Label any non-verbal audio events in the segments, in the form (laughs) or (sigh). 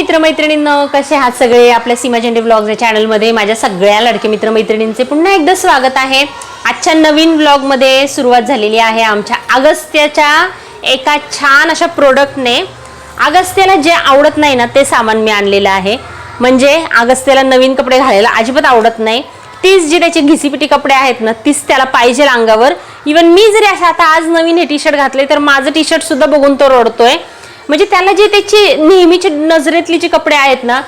मित्र मित्रमैत्रिणींनो कसे आहात सगळे? आपल्या सीमा झेंडे ब्लॉग या चॅनलमध्ये माझ्या सगळ्या लडके मित्रमैत्रिणींचे पुन्हा एकदा स्वागत आहे. आजच्या नवीन ब्लॉगमध्ये सुरुवात झालेली आहे आमच्या अगस्त्याच्या एका छान अशा प्रोडक्टने अगस्त्याला जे आवडत नाही ना ते सामान मी आणलेलं आहे. म्हणजे अगस्त्याला नवीन कपडे घालायला अजिबात आवडत नाही. तीच जी त्याची घिसीपिटी कपडे आहेत ना तीच त्याला पाहिजे अंगावर. इवन मी जरी असं आता आज नवीन हे टी शर्ट घातले तर माझं टी शर्टसुद्धा बघून तो रडतोय. म्हणजे त्याला जे त्याची नेहमीची नजरेतली जी कपडे आहेत ना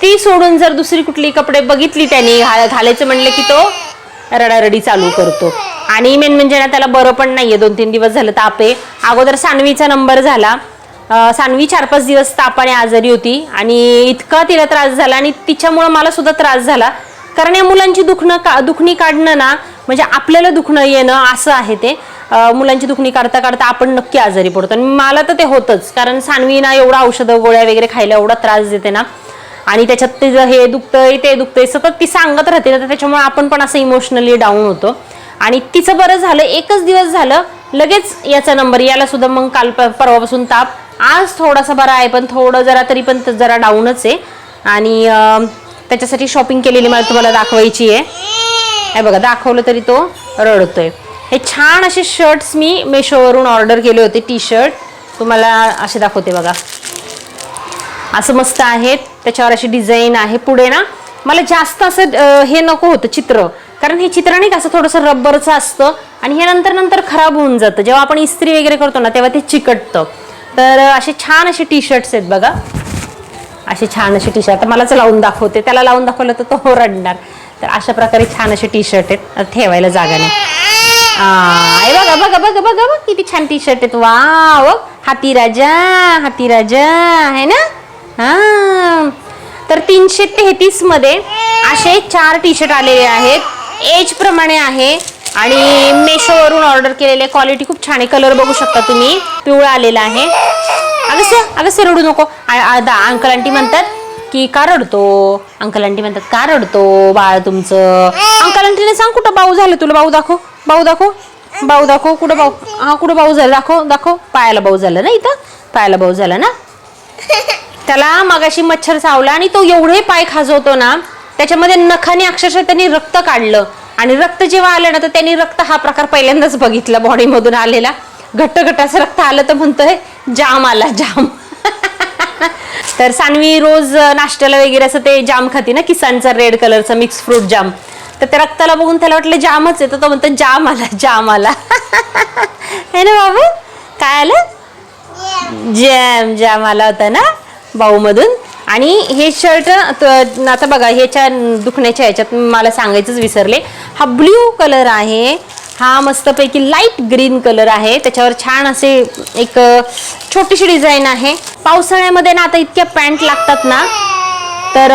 ती सोडून जर दुसरी कुठली कपडे बघितली त्यांनी घालायचं म्हणलं की तो रडारडी चालू करतो. आणि मेन म्हणजे ना त्याला बरं पण नाहीये दोन तीन दिवस झालं ताप आहे. अगोदर सानवीचा नंबर झाला. सानवी चार पाच दिवस तापाने आजारी होती आणि इतका तिला त्रास झाला आणि तिच्यामुळं मला सुद्धा त्रास झाला. कारण या मुलांची दुखणं का दुखणी काढणं ना म्हणजे आपल्याला दुखणं येणं असं आहे ते. मुलांची दुखणी काढता काढता आपण नक्की आजारी पडतो. आणि मला तर ते होतंच. कारण सानवी ना एवढा औषधं गोळ्या वगैरे खायला एवढा त्रास देते ना. आणि त्याच्यात ते हे दुखतंय ते दुखतंय सतत ती सांगत राहते ना तर त्याच्यामुळे आपण पण असं इमोशनली डाऊन होतो. आणि तिचं बरं झालं एकच दिवस झालं लगेच याचा नंबर याला सुद्धा मग काल प- परवापासून ताप. आज थोडासा बरा आहे पण थोडं जरा तरी पण जरा डाऊनच आहे. आणि त्याच्यासाठी शॉपिंग केलेली मला तुम्हाला दाखवायची आहे. हे बघा दाखवलं तरी तो रडतोय. हे छान असे शर्ट्स मी मेशोवरून ऑर्डर केले होते टी शर्ट तुम्हाला असे दाखवते बघा. असं मस्त आहेत त्याच्यावर अशी डिझाईन आहे. पुढे ना मला जास्त असं हे नको होतं चित्र. कारण हे चित्र नाही का असं थोडंसं रब्बरचं असतं आणि हे नंतर नंतर खराब होऊन जातं. जेव्हा आपण इस्त्री वगैरे करतो ना तेव्हा ते चिकटतं. तर असे छान असे टी शर्ट्स आहेत बघा. असे छान असे टी शर्ट मलाच लावून दाखवते. त्याला लावून दाखवलं तर तो रडणार तर अशा प्रकारे छान असे टी शर्ट आहेत. ठेवायला जागा नाही. हे बघा बघा बघा बघा बघ किती छान टी शर्ट आहेत वाव हाती राजा हाती राजा आहे ना हा तर तीनशे तेहतीसमध्ये असे चार टी शर्ट आलेले आहेत. एज प्रमाणे आहे. आणि मेशोवरून ऑर्डर केलेले क्वालिटी खूप छान आहे कलर बघू शकता तुम्ही पिवळा आलेला आहे अगं अगं सर रडू नको अंकल आंटी म्हणतात की का रडतो अंकल आंटी म्हणतात का रडतो बाळ तुमचं. अंकल आंटीने सांग कुठं बाऊ झालं तुला? बाऊ दाखव बाऊ दाखव बाऊ दाखव कुठं बाऊ हा कुठं बाऊ झालं? दाखव दाखव. पायाला बाऊ झालं ना इथं? पायाला बाऊ झालं ना? त्याला मगाशी मच्छर चावला आणि तो एवढे पाय खाजवतो ना त्याच्यामध्ये नखाने अक्षरशः त्यांनी रक्त काढलं. आणि रक्त जेव्हा आलं ना तर त्यांनी रक्त हा प्रकार पहिल्यांदाच बघितला बॉडीमधून आलेला. घट्ट घट्टाचं रक्त आलं तर म्हणतोय जाम आला जाम. तर सानवी रोज नाश्त्याला वगैरे असं ते जाम खाते ना किसानचा रेड कलरचा मिक्स फ्रूट जाम. तर त्या रक्ताला बघून त्याला वाटलं जामच आहे तर तो म्हणतो जाम आला जाम आला. (laughs) है ना बाबू? काय आलं? जॅम जॅम आला होता ना भाऊमधून आणि हे शर्ट आता बघा ह्याच्या दुखण्याच्या ह्याच्यात मला सांगायचंच विसरले. हा ब्ल्यू कलर आहे. हा मस्तपैकी लाइट ग्रीन कलर आहे. त्याच्यावर छान असे एक छोटीशी डिझाईन आहे. पावसाळ्यामध्ये ना आता इतक्या पॅन्ट लागतात ना तर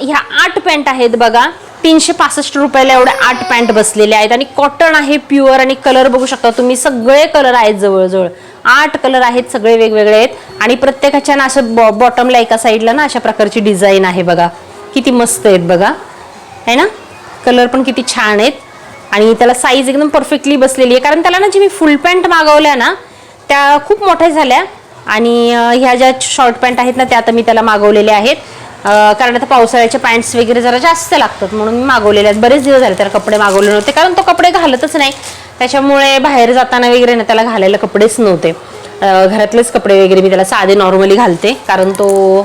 ह्या आठ पॅन्ट आहेत बघा. तीनशे पासष्ट रुपयाला एवढ्या आठ पॅन्ट बसलेल्या आहेत. आणि कॉटन आहे प्युअर आणि कलर बघू शकता तुम्ही. सगळे कलर आहेत जवळजवळ. आठ कलर आहेत सगळे वेगवेगळे आहेत. आणि प्रत्येकाच्या ना असं बॉ बॉटमला एका साईडला ना अशा प्रकारची डिझाईन आहे बघा. किती मस्त आहेत बघा. है ना? कलर पण किती छान आहेत. आणि त्याला साईज एकदम परफेक्टली बसलेली आहे. कारण त्याला ना जी मी फुल पॅन्ट मागवल्या ना त्या खूप मोठ्या झाल्या. आणि ह्या ज्या शॉर्ट पॅन्ट आहेत ना त्या आता मी त्याला मागवलेल्या आहेत. कारण आता पावसाळ्याचे पॅन्ट्स वगैरे जरा जास्त लागतात म्हणून मी मागवलेले आहेत. बरेच दिवस झाले त्याला कपडे मागवले नव्हते कारण तो कपडे घालतच नाही. त्याच्यामुळे बाहेर जाताना वगैरे ना त्याला घालायला कपडेच नव्हते. घरातलेच कपडे वगैरे मी त्याला साधे नॉर्मली घालते कारण तो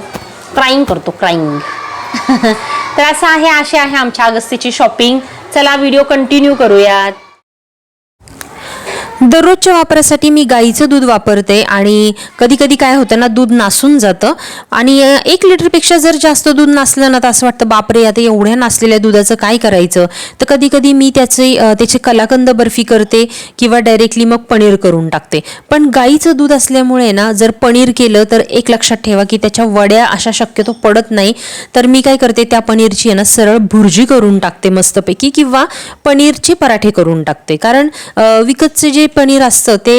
क्राईंग करतो क्राईंग (laughs) तर असं आहे अशी आहे आमच्या अगस्तीची शॉपिंग चला व्हिडिओ कंटिन्यू करूयात. दररोजच्या वापरासाठी मी गाईचं दूध वापरते आणि कधी कधी काय होतं ना दूध नासून जातं. आणि एक लिटरपेक्षा जर जास्त दूध नासलं ना तर असं वाटतं बापरे आता एवढ्या नासलेल्या दुधाचं काय करायचं? तर कधी कधी मी त्याचे त्याचे कलाकंद बर्फी करते किंवा डायरेक्टली मग पनीर करून टाकते. पण गाईचं दूध असल्यामुळे ना जर पनीर केलं तर एक लक्षात ठेवा की त्याच्या वड्या अशा शक्यतो पडत नाही. तर मी काय करते त्या पनीरची आहे ना सरळ भुर्जी करून टाकते मस्तपैकी किंवा पनीरचे पराठे करून टाकते. कारण विकतचे जे जे पनीर असतं ते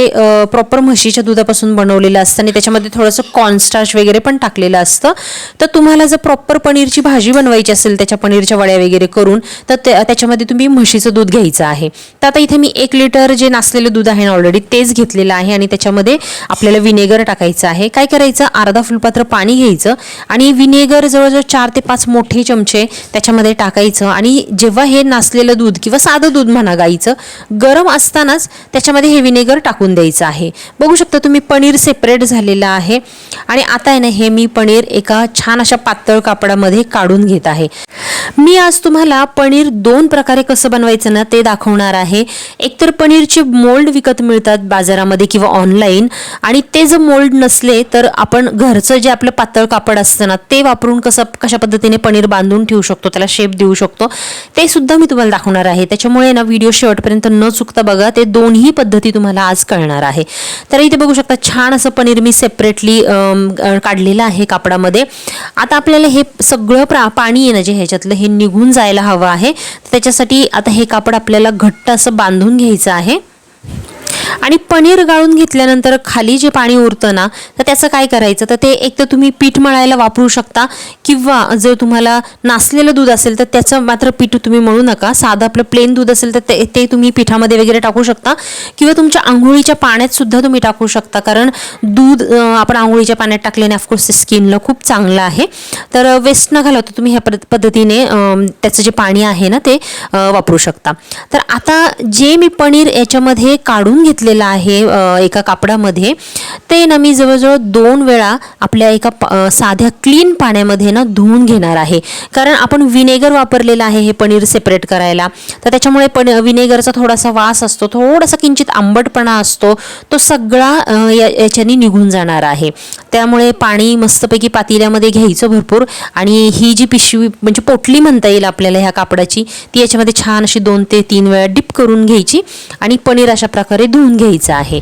प्रॉपर म्हशीच्या दुधापासून बनवलेलं असतं आणि त्याच्यामध्ये थोडंसं कॉर्नस्टार्च वगैरे पण टाकलेलं असतं. तर तुम्हाला जर प्रॉपर पनीरची भाजी बनवायची असेल त्याच्या पनीरच्या वड्या वगैरे करून तर त्या- त्याच्यामध्ये तुम्ही म्हशीचं दूध घ्यायचं आहे. तर आता इथे मी एक लिटर जे नासलेलं दूध आहे ना ऑलरेडी तेच घेतलेलं आहे आणि त्याच्यामध्ये आपल्याला विनेगर टाकायचं आहे. काय करायचं? अर्धा फुलपात्र पाणी घ्यायचं आणि विनेगर जवळजवळ चार ते पाच मोठे चमचे त्याच्यामध्ये टाकायचं आणि जेव्हा हे नासलेलं दूध किंवा साधं दूध म्हणा गाईचं गरम असतानाच त्याच्या त्याच्यामध्ये हे विनेगर टाकून द्यायचं आहे. बघू शकता तुम्ही पनीर सेपरेट झालेलं आहे. आणि आता आहे ना हे मी पनीर एका छान अशा पातळ कापडामध्ये काढून घेत आहे. मी आज तुम्हाला पनीर दोन प्रकारे कसं बनवायचं ना ते दाखवणार आहे. एकतर पनीरचे मोल्ड विकत मिळतात बाजारामध्ये किंवा ऑनलाईन आणि ते जर मोल्ड नसले तर आपण घरचं जे आपलं पातळ कापड असतं ना ते वापरून कसं कशा पद्धतीने पनीर बांधून ठेवू शकतो त्याला शेप देऊ शकतो ते सुद्धा मी तुम्हाला दाखवणार आहे. त्याच्यामुळे ना व्हिडिओ शेवटपर्यंत न चुकता बघा ते दोन्ही पद्धती पद्धती तुम्हाला आज कळणार आहे. तर इथे बघू शकता छान असं पनीर मी सेपरेटली काढलेलं आहे कापडामध्ये. आता आपल्याला हे सगळं प्रा पाणी आहे ना जे ह्याच्यातलं हे निघून जायला हवं आहे. त्याच्यासाठी आता हे कापड आपल्याला घट्ट असं बांधून घ्यायचं आहे. आणि पनीर गाळून घेतल्यानंतर खाली जे पाणी उरतं ना तर त्याचं काय करायचं? तर ते एक तर तुम्ही पीठ मळायला वापरू शकता किंवा जर तुम्हाला नासलेलं दूध असेल तर त्याचं मात्र पीठ तुम्ही मळू नका. साधं आपलं प्लेन दूध असेल तर ते ते तुम्ही पिठामध्ये वगैरे टाकू शकता. किंवा तुमच्या आंघोळीच्या पाण्यात सुद्धा तुम्ही टाकू शकता कारण दूध आपण आंघोळीच्या पाण्यात टाकल्याने ऑफकोर्स स्किनला खूप चांगलं आहे. तर वेस्ट न घालवता तुम्ही ह्या पद्धतीने त्याचं जे पाणी आहे ना ते वापरू शकता. तर आता जे मी पनीर याच्यामध्ये काढून घेतलं घेतलेलं आहे एका कापडामध्ये. ते ना मी जवळजवळ दोन वेळा आपल्या एका साध्या क्लीन पाण्यामध्ये ना धुवून घेणार आहे. कारण आपण विनेगर वापरलेलं आहे हे पनीर सेपरेट करायला. तर त्याच्यामुळे पण विनेगरचा थोडासा वास असतो थोडासा किंचित आंबटपणा असतो तो सगळा या याच्याने निघून जाणार आहे. त्यामुळे पाणी मस्तपैकी पातेल्यामध्ये घ्यायचं भरपूर आणि ही जी पिशवी म्हणजे पोटली म्हणता येईल आपल्याला ह्या कापडाची ती याच्यामध्ये छान अशी दोन ते तीन वेळा डिप करून घ्यायची आणि पनीर अशा प्रकारे धुवून घ्यायचं आहे.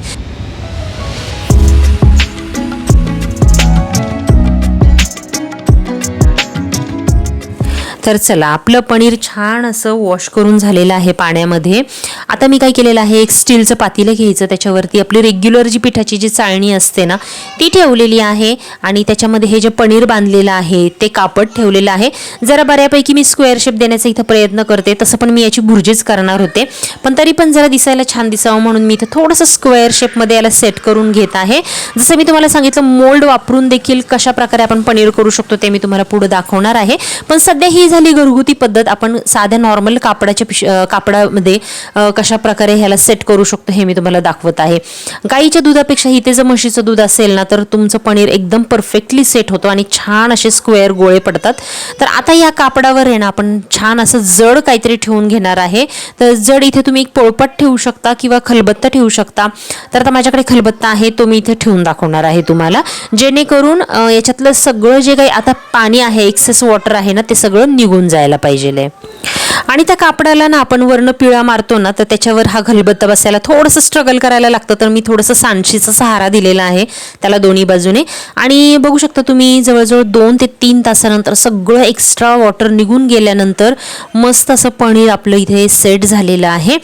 तर चला आपलं पनीर छान असं वॉश करून झालेलं आहे पाण्यामध्ये. आता मी काय केलेलं आहे एक स्टीलचं पातेलं घ्यायचं. त्याच्यावरती आपली रेग्युलर जी पिठाची जी चाळणी असते ना ती ठेवलेली आहे. आणि त्याच्यामध्ये हे जे पनीर बांधलेलं आहे ते कापड ठेवलेलं आहे. जरा बऱ्यापैकी मी स्क्वेअर शेप देण्याचा इथं प्रयत्न करते. तसं पण मी याची भुर्जीच करणार होते. पण तरी पण जरा दिसायला छान दिसावं म्हणून मी इथं थोडंसं स्क्वेअर शेपमध्ये याला सेट करून घेत आहे. जसं मी तुम्हाला सांगितलं मोल्ड वापरून देखील कशा प्रकारे आपण पनीर करू शकतो ते मी तुम्हाला पुढे दाखवणार आहे. पण सध्या ही झाली घरगुती पद्धत आपण साध्या नॉर्मल कापडाच्या पिश कापडामध्ये कशा प्रकारे ह्याला सेट करू शकतो हे मी तुम्हाला दाखवत आहे. गाईच्या दुधापेक्षा इथे जर म्हशीचं दूध असेल ना तर तुमचं पनीर एकदम परफेक्टली सेट होतो आणि छान असे स्क्वेअर गोळे पडतात. तर आता या कापडावर आहे ना आपण छान असं जड काहीतरी ठेवून घेणार आहे. तर जड इथे तुम्ही एक पोळपट ठेवू शकता किंवा खलबत्ता ठेवू शकता. तर आता माझ्याकडे खलबत्ता आहे तो मी इथे ठेवून दाखवणार आहे तुम्हाला. जेणेकरून याच्यातलं सगळं जे काही आता पाणी आहे एक्सेस वॉटर आहे ना ते सगळं निघून जायला पाहिजे आणि त्या कापडाला ना आपण वर्ण पिळा मारतो ना तर त्याच्यावर हा घलबत्ता बसायला थोडंसं स्ट्रगल करायला लागतं. तर मी थोडंसं सांडशीचा सहारा दिलेला आहे त्याला दोन्ही बाजूने. आणि बघू शकता तुम्ही जवळजवळ दोन ते तीन तासानंतर सगळं एक्स्ट्रा वॉटर निघून गेल्यानंतर मस्त असं पनीर आपलं इथे सेट झालेलं आहे.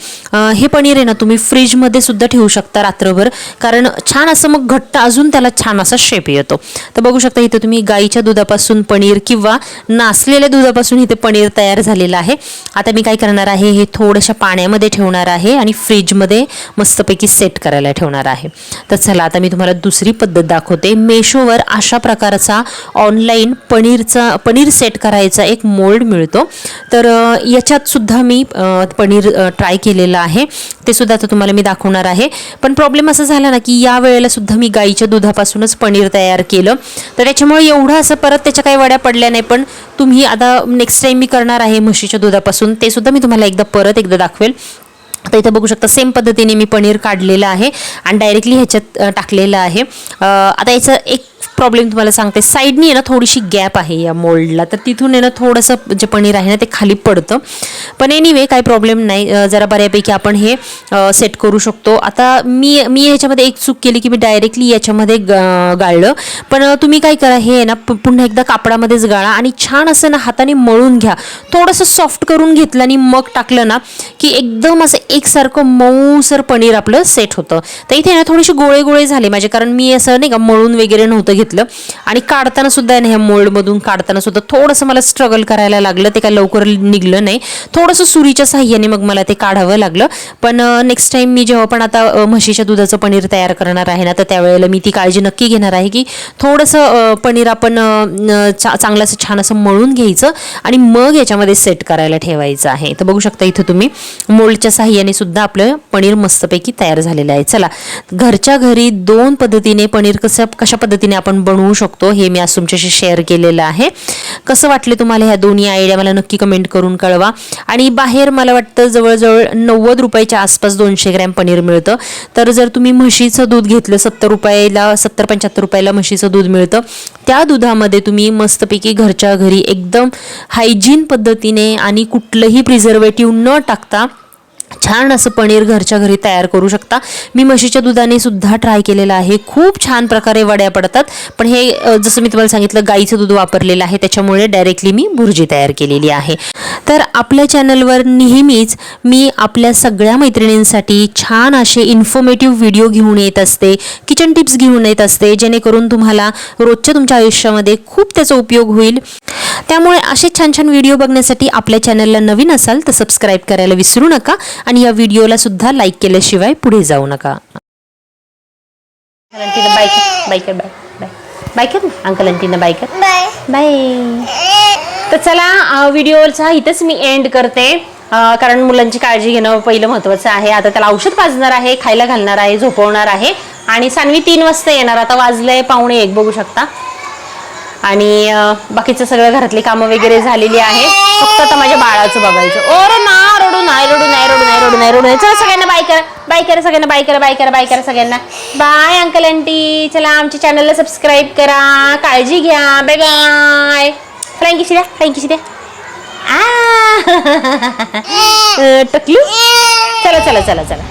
हे पनीर आहे ना तुम्ही फ्रीजमध्ये सुद्धा ठेवू शकता रात्रभर. कारण छान असं मग घट्ट अजून त्याला छान असा शेप येतो. तर बघू शकता इथे तुम्ही गाईच्या दुधापासून पनीर किंवा नासलेल्या दुधापासून इथे पनीर तयार झालेलं आहे. आता मी काय करणार आहे हे थोडंशा पाण्यामध्ये ठेवणार आहे आणि फ्रीजमध्ये मस्तपैकी सेट करायला ठेवणार आहे. तर चला आता मी तुम्हाला दुसरी पद्धत दाखवते. मेशोवर अशा प्रकारचा ऑनलाईन पनीरचा पनीर सेट करायचा एक मोल्ड मिळतो. तर याच्यातसुद्धा मी पनीर ट्राय केलेलं आहे. ते सुद्धा आता तुम्हाला मी दाखवणार आहे. पण प्रॉब्लेम असा झाला ना की या वेळेला सुद्धा मी गाईच्या दुधापासूनच पनीर तयार केलं. तर त्याच्यामुळे एवढं असं परत त्याच्या काही वड्या पडल्या नाही पण तुम्ही आता नेक्स्ट टाईम मी करणार आहे म्हशीच्या दुधापासून ते सुद्धा मी तुम्हाला एकदा परत एकदा दाखवेल. आता इथं बघू शकता सेम पद्धतीने मी पनीर काढलेलं आहे आणि डायरेक्टली ह्याच्यात टाकलेलं आहे. आता याचं एक प्रॉब्लेम तुम्हाला सांगते. साईडनी आहे ना थोडीशी गॅप आहे या मोल्डला तर तिथून आहे ना थोडंसं जे पनीर आहे ना ते खाली पडतं. पण एनिवे काही प्रॉब्लेम नाही. जरा बऱ्यापैकी आपण हे सेट करू शकतो. आता मी मी ह्याच्यामध्ये एक चूक केली की मी डायरेक्टली याच्यामध्ये ग- गाळलं. पण तुम्ही काय करा हे आहे ना पुन्हा एकदा कापडामध्येच गाळा आणि छान असं ना हाताने मळून घ्या. थोडंसं सॉफ्ट करून घेतलं आणि मग टाकलं ना की एकदम असं एकसारखं मऊसर पनीर आपलं सेट होतं. तर इथे ना थोडीशी गोळे गोळे झाले. माझे कारण मी असं नाही का मळून वगैरे नव्हतं घेतलं. आणि काढताना सुद्धा ना ह्या मोल्डमधून काढताना सुद्धा थोडंसं मला स्ट्रगल करायला लागलं. ते काय लवकर निघलं नाही. थोडंसं सुरीच्या साह्याने मग मला ते काढावं लागलं. पण नेक्स्ट टाइम मी जेव्हा पण आता म्हशीच्या दुधाचं पनीर तयार करणार आहे ना तर त्यावेळेला मी ती काळजी नक्की घेणार आहे की थोडंसं पनीर आपण अ, चा चांगलं असं छान असं मळून घ्यायचं आणि मग याच्यामध्ये सेट करायला ठेवायचं आहे. तर बघू शकता इथं तुम्ही मोल्डच्या साह्याने सुद्धा आपलं पनीर मस्तपैकी तयार झालेलं आहे. चला घरच्या घरी दोन पद्धतीने पनीर कसं कशा पद्धतीने आपण आपण बनवू शकतो हे मी आज तुमच्याशी शेअर केलेलं आहे. कसं वाटले तुम्हाला ह्या दोन्ही आयडिया मला नक्की कमेंट करून कळवा. आणि बाहेर मला वाटतं जवळजवळ नव्वद रुपयाच्या आसपास दोनशे ग्रॅम पनीर मिळतं. तर जर तुम्ही म्हशीचं दूध घेतलं सत्तर रुपयाला सत्तर पंच्याहत्तर रुपयाला म्हशीचं दूध मिळतं. त्या दुधामध्ये तुम्ही मस्तपैकी घरच्या घरी एकदम हायजीन पद्धतीने आणि कुठलंही प्रिझर्वेटिव्ह न टाकता छान असं पनीर घरच्या घरी तयार करू शकता. मी म्हशीच्या दुधाने सुद्धा ट्राय केलेलं आहे. खूप छान प्रकारे वड्या पडतात. पण हे जसं मी तुम्हाला सांगितलं गाईचं दूध वापरलेलं आहे. त्याच्यामुळे डायरेक्टली मी भुर्जी तयार केलेली आहे. तर आपल्या चॅनलवर नेहमीच मी आपल्या सगळ्या मैत्रिणींसाठी छान असे इन्फॉर्मेटिव्ह व्हिडिओ घेऊन येत असते किचन टिप्स घेऊन येत असते जेणेकरून तुम्हाला रोजच्या तुमच्या आयुष्यामध्ये खूप त्याचा उपयोग होईल. त्यामुळे असे छान छान व्हिडिओ बघण्यासाठी आपल्या चॅनलला नवीन असाल तर सबस्क्राईब करायला विसरू नका. आणि या व्हिडिओला सुद्धा लाईक केल्याशिवाय पुढे जाऊ नका. अंटीनं बाय बाय कर बाय बाय बाय कर कर तर चला व्हिडिओचा इथंच मी एंड करते. कारण मुलांची काळजी घेणं पहिलं महत्त्वाचं आहे. आता त्याला औषध पाजणार आहे खायला घालणार आहे झोपवणार आहे. आणि सानवी तीन वाजता येणार. आता वाजलंय पावणे एक बघू शकता. आणि बाकीचं सगळं घरातली कामं वगैरे झालेली आहे. फक्त आता माझ्या बाळाचं बघायचं. ओर ना रडू नाही रडू नाही रडू नाही रडू नाही रडू नाही चला सगळ्यांना बाय करा बाय करा सगळ्यांना बाय करा बाय करा बाय करा सगळ्यांना. बाय अंकल आंटी चला आमच्या चॅनलला सबस्क्राईब करा. काळजी घ्या. बाय बाय फ्लँकीशी द्या फ्लँकीशी द्या आ. (laughs) टकलू? चला चला चला चला.